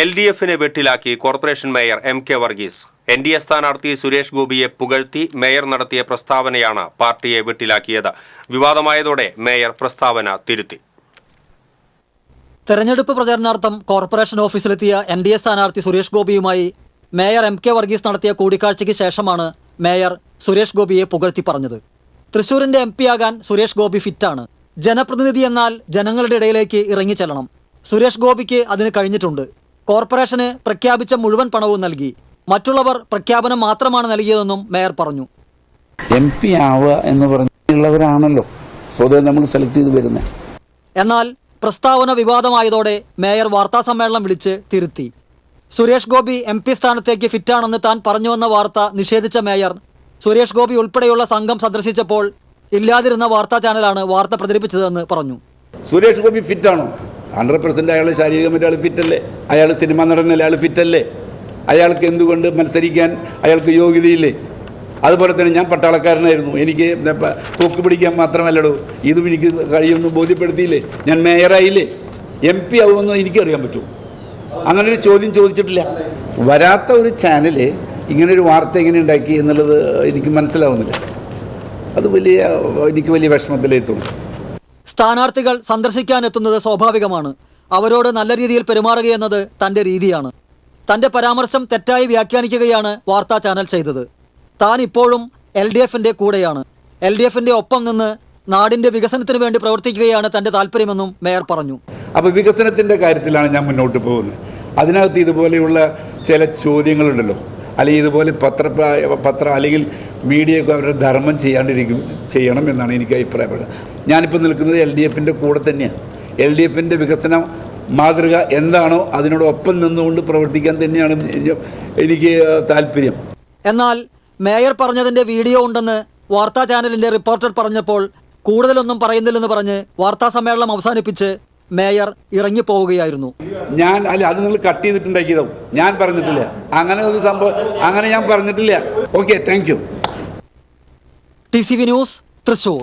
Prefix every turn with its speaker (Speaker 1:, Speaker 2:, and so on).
Speaker 1: L D എഫിനെ വെട്ടിലാക്കി corporation mayor M K Varghese. N D A സ്ഥാനാർത്ഥി സുരേഷ് ഗോപിയെ പുകഴ്ത്തി മേയർ നടത്തിയ പ്രസ്താവനയാണ് പാർട്ടിയെ വെട്ടിലാക്കിയത്. വിവാദമായതോടെ മേയർ പ്രസ്താവന തിരുത്തി.
Speaker 2: തെരഞ്ഞെടുപ്പ് പ്രചരണാർത്ഥം കോർപ്പറേഷൻ ഓഫീസിലെത്തിയ എൻ ഡി എ സ്ഥാനാർത്ഥി സുരേഷ് ഗോപിയുമായി മേയർ എം കെ വർഗീസ് നടത്തിയ കൂടിക്കാഴ്ചയ്ക്ക് ശേഷമാണ് മേയർ സുരേഷ് ഗോപിയെ പുകഴ്ത്തി പറഞ്ഞത്. തൃശൂരിന്റെ എം ആകാൻ സുരേഷ് ഗോപി ഫിറ്റാണ്. ജനപ്രതിനിധി എന്നാൽ ജനങ്ങളുടെ ഇടയിലേക്ക് ഇറങ്ങിച്ചെല്ലണം സുരേഷ് ഗോപിക്ക് അതിന് കഴിഞ്ഞിട്ടുണ്ട്. കോർപ്പറേഷന് പ്രഖ്യാപിച്ച മുഴുവൻ പണവും നൽകി. മറ്റുള്ളവർ പ്രഖ്യാപനം മാത്രമാണ് നൽകിയതെന്നും മേയർ പറഞ്ഞു.
Speaker 3: എം പി ആവുക എന്ന് പറഞ്ഞുള്ളവരാണല്ലോ. സ്വതവേ നമ്മൾ സെലക്ട് ചെയ്ത് വരുന്നത്
Speaker 2: എന്നാൽ പ്രസ്താവന വിവാദമായതോടെ മേയർ വാർത്താസമ്മേളനം വിളിച്ച് തിരുത്തി. സുരേഷ് ഗോപി എം പി സ്ഥാനത്തേക്ക് ഫിറ്റാണെന്ന് താൻ പറഞ്ഞുവെന്ന വാർത്ത നിഷേധിച്ച മേയർ. സുരേഷ് ഗോപി ഉൾപ്പെടെയുള്ള സംഘം സന്ദർശിച്ചപ്പോൾ ഇല്ലാതിരുന്ന വാർത്താ ചാനലാണ് വാർത്ത പ്രചരിപ്പിച്ചതെന്ന് പറഞ്ഞു.
Speaker 3: സുരേഷ് ഗോപി ഫിറ്റാണോ? ഹൺഡ്രഡ് പെർസെന്റ് അയാൾ ശാരീരികമായിട്ട് അയാൾ ഫിറ്റല്ലേ അയാൾ സിനിമ നടനല്ലേ? അയാൾ ഫിറ്റല്ലേ അയാൾക്ക് എന്തുകൊണ്ട് മത്സരിക്കാൻ അയാൾക്ക് യോഗ്യതയില്ലേ? അതുപോലെ തന്നെ ഞാൻ പട്ടാളക്കാരനായിരുന്നു. എനിക്ക് തൂക്ക് പിടിക്കാൻ മാത്രമല്ലടോ. ഇതും എനിക്ക് കഴിയുമെന്ന് ബോധ്യപ്പെടുത്തിയില്ലേ? ഞാൻ മേയറായില്ലേ? എം പി ആവുമെന്ന് എനിക്കറിയാൻ പറ്റുമോ? അങ്ങനെ ഒരു ചോദ്യം ചോദിച്ചിട്ടില്ല. വരാത്ത ഒരു ചാനൽ ഇങ്ങനെ ഒരു വാർത്ത എങ്ങനെ ഉണ്ടാക്കി എന്നുള്ളത് എനിക്ക് മനസ്സിലാവുന്നില്ല. അത് വലിയ എനിക്ക് വലിയ വിഷമത്തിലെത്തുന്നു
Speaker 2: സ്ഥാനാർത്ഥികൾ സന്ദർശിക്കാനെത്തുന്നത് സ്വാഭാവികമാണ്. അവരോട് നല്ല രീതിയിൽ പെരുമാറുകയെന്നത് തന്റെ രീതിയാണ്. തന്റെ പരാമർശം തെറ്റായി വ്യാഖ്യാനിക്കുകയാണ് വാർത്താ ചാനൽ ചെയ്തത്. താൻ ഇപ്പോഴും എൽ ഡി എഫിന്റെ കൂടെയാണ്. എൽ ഡി എഫിന്റെ ഒപ്പം നിന്ന് നാടിന്റെ വികസനത്തിന് വേണ്ടി പ്രവർത്തിക്കുകയാണ് തന്റെ താല്പര്യമെന്നും മേയർ പറഞ്ഞു.
Speaker 3: അപ്പോൾ വികസനത്തിന്റെ കാര്യത്തിലാണ് ഞാൻ മുന്നോട്ട് പോകുന്നത്. അതിനകത്ത് ഇതുപോലെയുള്ള ചില ചോദ്യങ്ങളുണ്ടല്ലോ. അല്ലെങ്കിൽ ഇതുപോലെ പത്ര പത്ര അല്ലെങ്കിൽ മീഡിയ ഒക്കെ അവരുടെ ധർമ്മം ചെയ്യാണ്ടിരിക്കും ചെയ്യണം എന്നാണ് എനിക്ക് അഭിപ്രായപ്പെടുന്നത്. ഞാനിപ്പോൾ നിൽക്കുന്നത് എൽ ഡി എഫിന്റെ കൂടെ തന്നെയാണ് എൽ ഡി എഫിന്റെ വികസന മാതൃക എന്താണോ അതിനോടൊപ്പം നിന്നുകൊണ്ട് പ്രവർത്തിക്കാൻ തന്നെയാണ് എനിക്ക് താല്പര്യം.
Speaker 2: എന്നാൽ മേയർ പറഞ്ഞതിന്റെ വീഡിയോ ഉണ്ടെന്ന് വാർത്താ ചാനലിന്റെ റിപ്പോർട്ടർ പറഞ്ഞപ്പോൾ കൂടുതലൊന്നും പറയുന്നില്ലെന്ന് പറഞ്ഞ് വാർത്താ സമ്മേളനം അവസാനിപ്പിച്ച് മേയർ ഇറങ്ങി പോവുകയായിരുന്നു
Speaker 3: ഞാൻ അല്ല അത് നിങ്ങൾ കട്ട് ചെയ്തിട്ടുണ്ടാക്കിയതാവും. ഞാൻ പറഞ്ഞിട്ടില്ല. അങ്ങനെ ഒരു സംഭവം അങ്ങനെ ഞാൻ പറഞ്ഞിട്ടില്ല. Okay thank you.
Speaker 2: T C V news Thrissur.